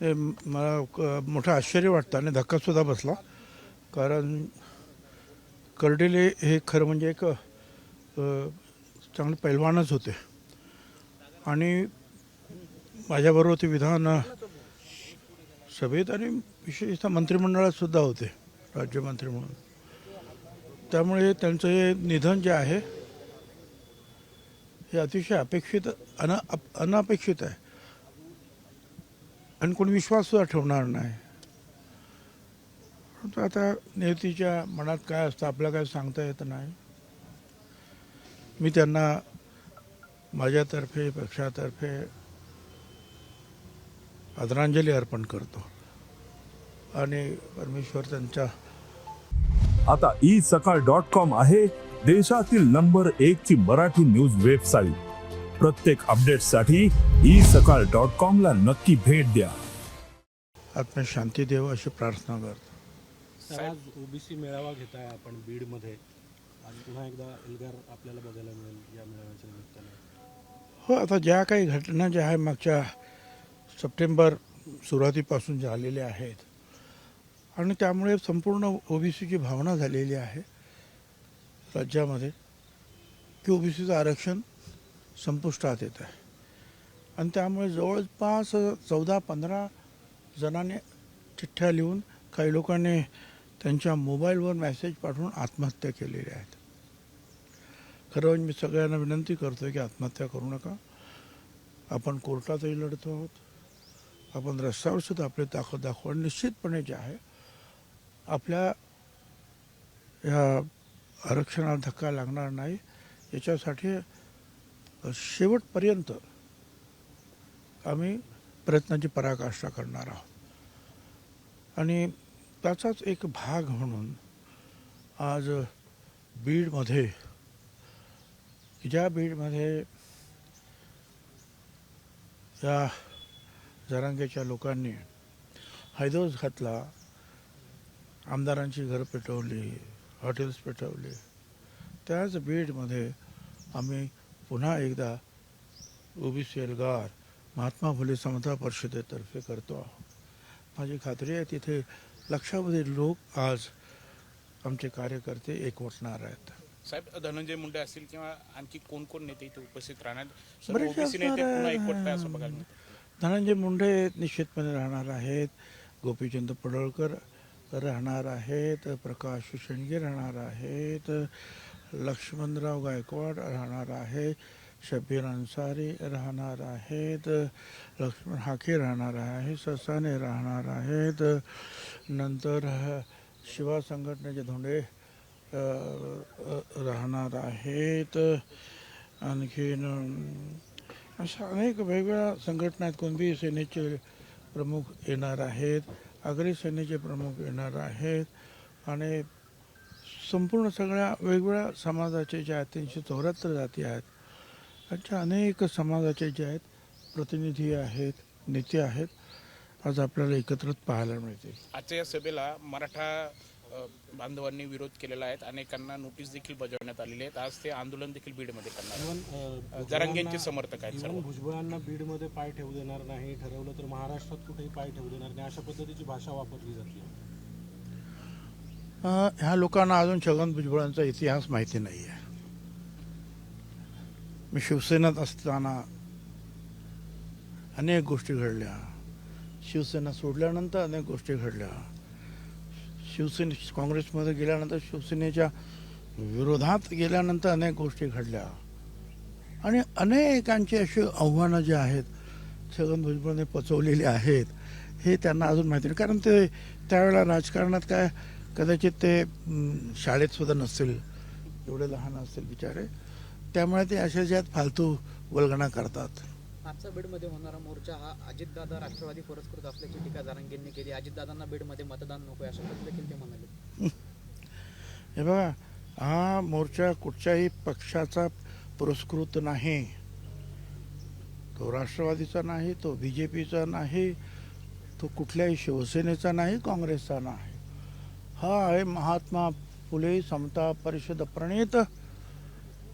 हे मला क- मोठं आश्चर्य वाटतं आणि धक्कासुद्धा बसला. कारण कर्डिले हे खरं म्हणजे एक चांगले पैलवानच होते. आणि माझ्याबरोबर ते विधान सभेत आणि विशेषतः मंत्रिमंडळात सुद्धा होते राज्यमंत्री म्हणून. त्यामुळे त्यांचं हे निधन जे आहे हे अतिशय अपेक्षित अन अप- अनपेक्षित आहे. आणि कोणी विश्वाससुद्धा ठेवणार नाही. परंतु आता नियतीच्या मनात काय असतं आपल्याला काय सांगता येत नाही. मी त्यांना माझ्यातर्फे पक्षातर्फे आदरांजली अर्पण करतो. आणि परमेश्वर त्यांच्या आता ई सकाळ डॉट कॉम आहे देशातील नंबर एक ची मराठी न्यूज वेबसाईट प्रत्येक अपडेटसाठी ई सकाळ डॉट कॉम ला नक्की भेट द्या. आत्म्यात शांती देव अशी प्रार्थना करतो. तर आज ओबीसी मेळावा घेताय आपण बीडमध्ये. आणि पुन्हा एकदा एल्गार आपल्याला बघायला मिळेल या मेळाव्याच्या निमित्ताने. हो आता ज्या काही घटना ज्या आहे मागच्या सप्टेंबर सुरुवातीपासून झालेल्या आहेत. आणि त्यामुळे संपूर्ण ओबीसीची भावना झालेली आहे राज्यामध्ये. की ओबीसीचं आरक्षण संपुष्टात येत आहे. आणि त्यामुळे जवळपास चौदा पंधरा जणांनी चिठ्ठ्या लिहून काही लोकांनी त्यांच्या मोबाईलवर मेसेज पाठवून आत्महत्या केलेल्या आहेत. खरं म्हणजे मी सगळ्यांना विनंती करतो की आत्महत्या करू नका. आपण कोर्टातही लढतो आहोत. आपण रस्त्यावर सुद्धा आपले ताकद दाखव आणि निश्चितपणे जे आहे आपल्या या आरक्षणाला धक्का लागणार नाही. याच्यासाठी शेवटपर्यंत आम्ही प्रयत्नांची पराकाष्ठा करणार आहोत. आणि त्याचाच एक भाग म्हणून आज बीडमध्ये ज्या बीडमध्ये या जरांगेच्या लोकांनी हैदोस घातला आमदारांची घरं पेटवली हॉटेल्स पेटवली त्याच बीडमध्ये आम्ही पुन्हा एकदा ओबीसी एल्गार महात्मा फुले समता परिषदेतर्फे करतो आहोत. माझी खात्री आहे तिथे लक्षावधी लोक आज आमचे कार्यकर्ते एकवटणार आहेत. साहेब धनंजय मुंडे असतील किंवा आणखी कोण कोण नेते इथे उपस्थित राहणार. धनंजय मुंडे निश्चितपणे राहणार आहेत. गोपीचंद पडळकर राहणार आहेत. प्रकाश शेंडगे राहणार आहेत. लक्ष्मणराव गायकवाड राहणार आहे. शबीर अन्सारी राहणार आहेत. लक्ष्मण हाके राहणार आहे. ससाने राहणार आहेत. नंतर शिवा संघटनेचे धोंडे राहणार आहेत. आणखीन अशा अनेक वेगवेगळ्या संघटना आहेत. कुणबी सेनेचे प्रमुख येणार आहेत. आगरी सेनेचे प्रमुख येणार आहेत. आणि संपूर्ण सगळ्या वेगवेगळ्या समाजाचे जे आहेत तीनशे चौऱ्याहत्तर जाती आहेत. अशा अनेक समाजाचे जे आहेत प्रतिनिधी आहेत नेते आहेत आज आपल्याला एकत्रित पाहायला मिळतील. आजच्या या सभेला मराठा बांधवांनी विरोध केलेला आहे. अनेकांना नोटीस देखील बजावण्यात आलेली आहेत. आज ते आंदोलन देखील बीडमध्ये करणार जरांगेंचे समर्थक आहेत सर्व. भुजबळांना बीडमध्ये पाय ठेवू देणार नाही ठरवलं तर महाराष्ट्रात कुठेही पाय ठेवू देणार नाही अशा पद्धतीची भाषा वापरली जाते. ह्या लोकांना अजून छगन भुजबळांचा इतिहास माहिती नाही आहे मी शिवसेनेत असताना अनेक गोष्टी घडल्या. शिवसेना सोडल्यानंतर अनेक गोष्टी घडल्या. शिवसेने काँग्रेसमध्ये गेल्यानंतर शिवसेनेच्या विरोधात गेल्यानंतर अनेक गोष्टी घडल्या. आणि अनेकांची अशी आव्हानं जी आहेत छगन भुजबळने पचवलेली आहेत हे त्यांना अजून माहिती नाही. कारण ते त्यावेळेला राजकारणात काय कदाचित ते हं, शाळेत सुद्धा नसतील एवढे लहान असतील बिचारे. त्यामुळे ते अशा ज्यात फालतू वल्गणा करतात. आजचा बीडमध्ये होणारा मोर्चा हा अजितदादा राष्ट्रवादी पुरस्कृत असल्याची टीका जारांगेंनी केली. अजितदादांना बीडमध्ये मतदान नको आहे असं देखील ते म्हणाले. हे बघा हा मोर्चा कुठच्याही पक्षाचा पुरस्कृत नाही. तो राष्ट्रवादीचा नाही तो बी जे पीचा नाही तो कुठल्याही शिवसेनेचा नाही काँग्रेसचा नाही. हा आहे महात्मा फुले समता परिषद प्रणित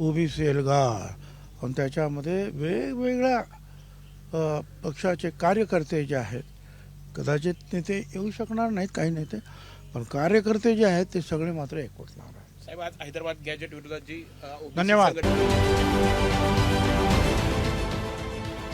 ओबीसी एल्गार आणि त्याच्यामध्ये वेगवेगळ्या पक्षाचे कार्यकर्ते जे आहेत कदाचित नेते येऊ शकणार नाहीत काही नेते पण कार्यकर्ते जे आहेत ते सगळे मात्र एकवटणार आहेत साहेब आज हैदराबाद गॅजेट विरोधात जी धन्यवाद.